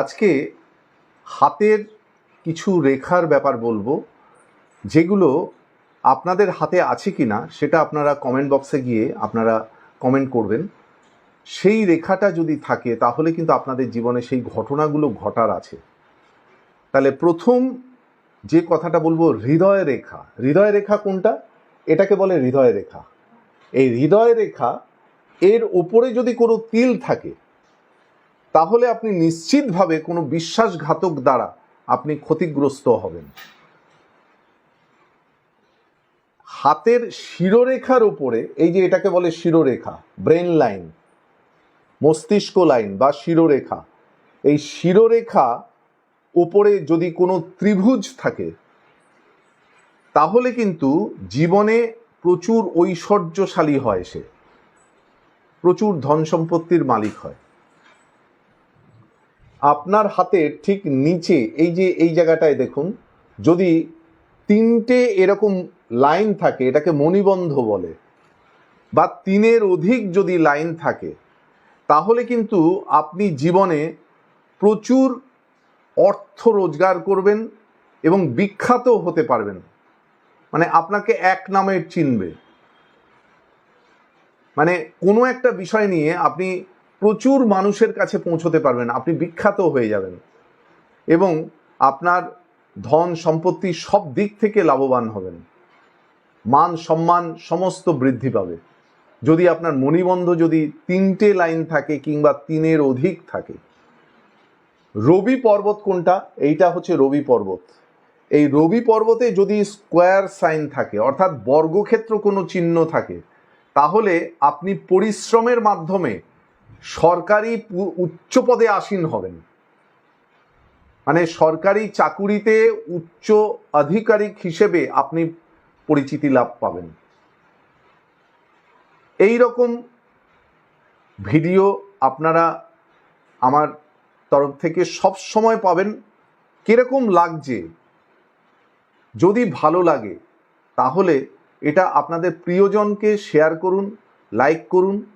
আজকে হাতের কিছু রেখার ব্যাপার বলব, যেগুলো আপনাদের হাতে আছে কি না সেটা আপনারা কমেন্ট বক্সে গিয়ে আপনারা কমেন্ট করবেন। সেই রেখাটা যদি থাকে, তাহলে কিন্তু আপনাদের জীবনে সেই ঘটনাগুলো ঘটার আছে। তাহলে প্রথম যে কথাটা বলব, হৃদয় রেখা। হৃদয় রেখা কোনটা? এটাকে বলে হৃদয় রেখা। এই হৃদয় রেখা, এর ওপরে যদি কোনো তিল থাকে তাহলে আপনি নিশ্চিতভাবে কোনো বিশ্বাসঘাতক দ্বারা আপনি ক্ষতিগ্রস্ত হবেন। হাতের শিরোরেখার উপরে, এই যে এটাকে বলে শিরোরেখা ব্রেন লাইন মস্তিষ্ক লাইন বা শিরোরেখা, এই শিরোরেখা উপরে যদি কোনো ত্রিভুজ থাকে, তাহলে কিন্তু জীবনে প্রচুর ঐশ্বর্যশালী হয় সে। প্রচুর ধন সম্পত্তির মালিক হয়। আপনার হাতের ঠিক নিচে, এই যে এই জায়গাটায় দেখুন, যদি তিনটে এরকম লাইন থাকে, এটাকে মণিবন্ধ বলে, বা তিনের অধিক যদি লাইন থাকে, তাহলে কিন্তু আপনি জীবনে প্রচুর অর্থ রোজগার করবেন এবং বিখ্যাত হতে পারবেন। মানে আপনাকে এক নামে চিনবে। মানে কোনো একটা বিষয় নিয়ে আপনি প্রচুর মানুষের কাছে পৌঁছতে পারবেন, আপনি বিখ্যাত হয়ে যাবেন। এবং আপনার ধন সম্পত্তি সব দিক থেকে লাভবান হবেন। মান সম্মান সমস্ত বৃদ্ধি পাবে। যদি আপনার মণিবন্ধ যদি তিনটে লাইন থাকে কিংবা তিনের অধিক থাকে। রবি পর্বত কোনটা? এইটা হচ্ছে রবি পর্বত। এই রবি পর্বতে যদি স্কোয়ার সাইন থাকে, অর্থাৎ বর্গক্ষেত্র কোনো চিহ্ন থাকে, তাহলে আপনি পরিশ্রমের মাধ্যমে সরকারি উচ্চ পদে আসীন হবেন। মানে সরকারি চাকুরিতে উচ্চ আধিকারিক হিসেবে আপনি পরিচিতি লাভ পাবেন। এই রকম ভিডিও আপনারা আমার তরফ থেকে সব সময় পাবেন। কীরকম লাগছে? যদি ভালো লাগে, তাহলে এটা আপনাদের প্রিয়জনকে শেয়ার করুন, লাইক করুন